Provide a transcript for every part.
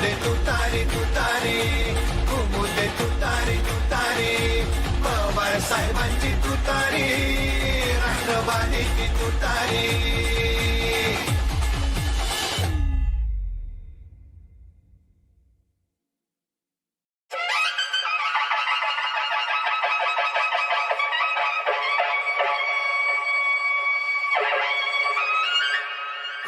घुमुदे तुतारी तुतारी घुमुदे तुतारी तुतारी पवार साहेबांची तुतारी राष्ट्रवादीची तुतारी.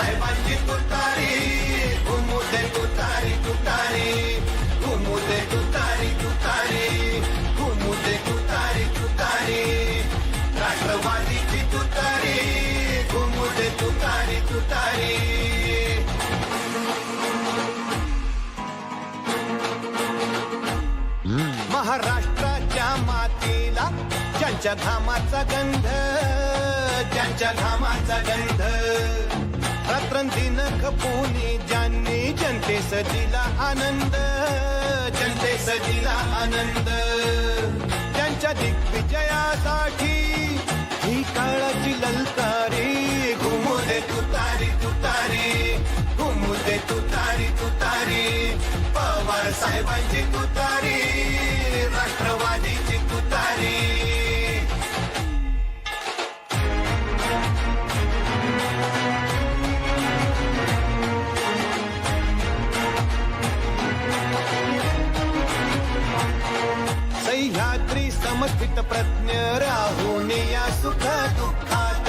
साहेबांची तुतारी घुमू दे तुतारी तुतारी घुमू दे तुतारी तुतारी घुमू दे तुतारी तुतारी. राष्ट्रवादीची तुतारी घुमू दे तुतारी तुतारी. महाराष्ट्राच्या मातीला ज्यांच्या घामाचा गंध ज्यांच्या घामाचा गंध. रात्रंदिन खपोनी ज्यांनी जनतेस दिला आनंद जनतेस दिला आनंद. त्यांच्या दिग्विजयासाठी ही काळाची ललकारी घुमू दे तुतारी तुतारी घुमू दे तुतारी तुतारी. पवार साहेबांची तुतारी राष्ट्रवादीची तुतारी. सह्याद्री समस्थित प्रज्ञ राहून या सुख दुःखात.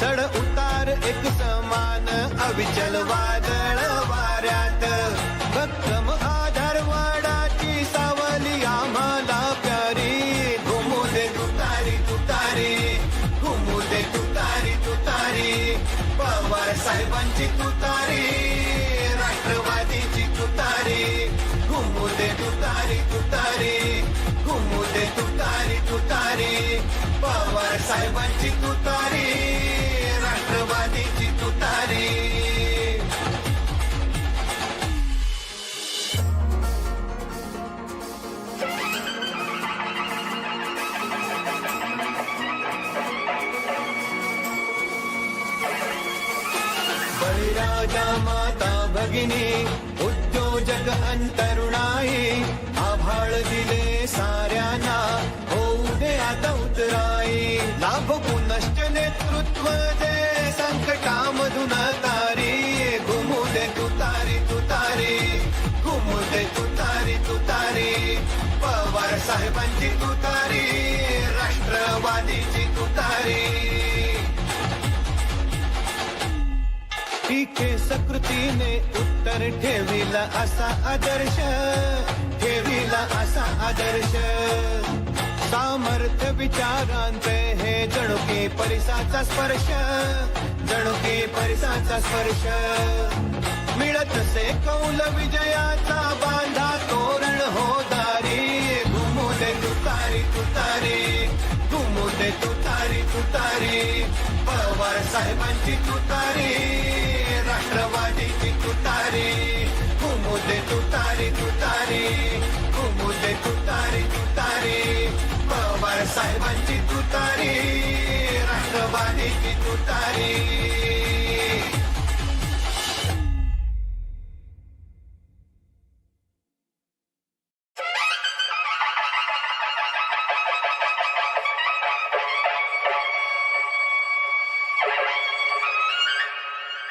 चढ उतार एक समान अविचल वादळ वाऱ्यात. भक्कम आधार वाडाची सावली आम्हाला प्यारी. घुमू दे तुतारी तुतारी. घुमू दे तुतारी तुतारी. पवार साहेबांची तुतारी राष्ट्रवादीची तुतारी. घुमू दे तुतारी तुतारी. साहेबांची तुतारी राष्ट्रवादीची तुतारी. बळीराजा माता भगिनी उद्योजक अंत संकटामधून तारी घुमू दे तुतारी तुतारी घुमू दे तुतारी तुतारी पवार साहेबांची तुतारी राष्ट्रवादीची तुतारी पीके सकृतीने उत्तर ठेविला असा आदर्श ठेविला असा आदर्श सामर्थ्य विचारांचे हे जणुकी परिसाचा स्पर्श जणुकी परिसाचा स्पर्श. मिळत से कौल विजयाचा बांधा. तोरण हो दारी. घुमुदे तुतारी तुतारी. घुमुदे तुतारी तुतारी. पवार साहेबांची तुतारी. राष्ट्रवादीची तुतारी. घुमुदे तुतारी तुतारी. घुमुदे तुतारी तुतारी. पवार साहेबांची तुतारी. राष्ट्रवादीची तुतारी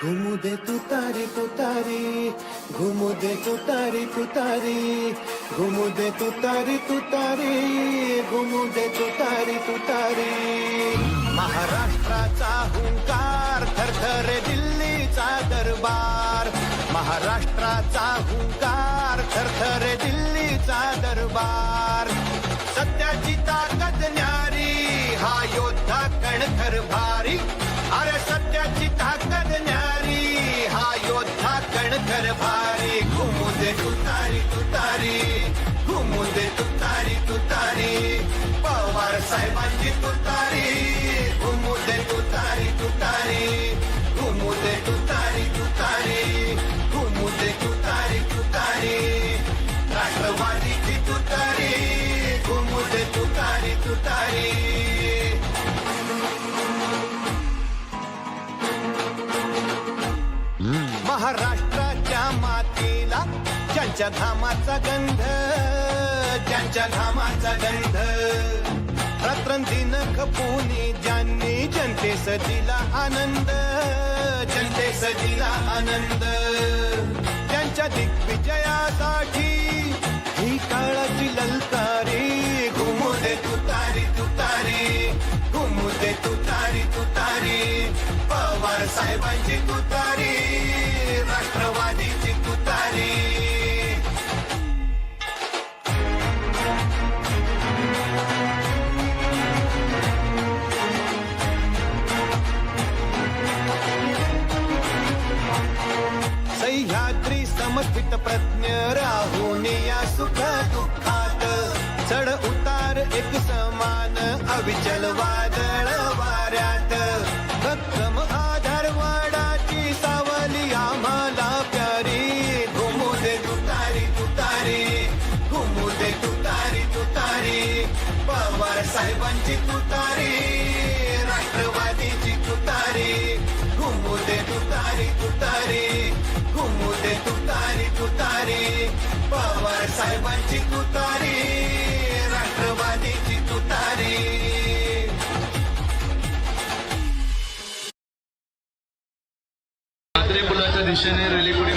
घुमू दे तुतारी तुतारी घुमू दे तुतारी तुतारी घुमू दे तुतारी तुतारी घुमू दे तुतारी तुतारी महाराष्ट्राचा हुंकार थरथरे दिल्लीचा दरबार. महाराष्ट्राचा हुंकार थरथरे दिल्लीचा ज्यांच्या घामाचा गंध ज्यांच्या घामाचा गंध. रात्रंदिन खपुनी ज्यांनी जनतेस दिला आनंद जनतेस दिला आनंद. त्यांच्या दिग्विजयासाठी ही काळाची ललकारी घुमू दे तुतारी तुतारी घुमू दे तुतारी तुतारी. पवार साहेबांची तुतारी. समस्थित प्रज्ञ राहून या सुख दुःखात. चढ उतार एक समान अविचल ingegnere Liguri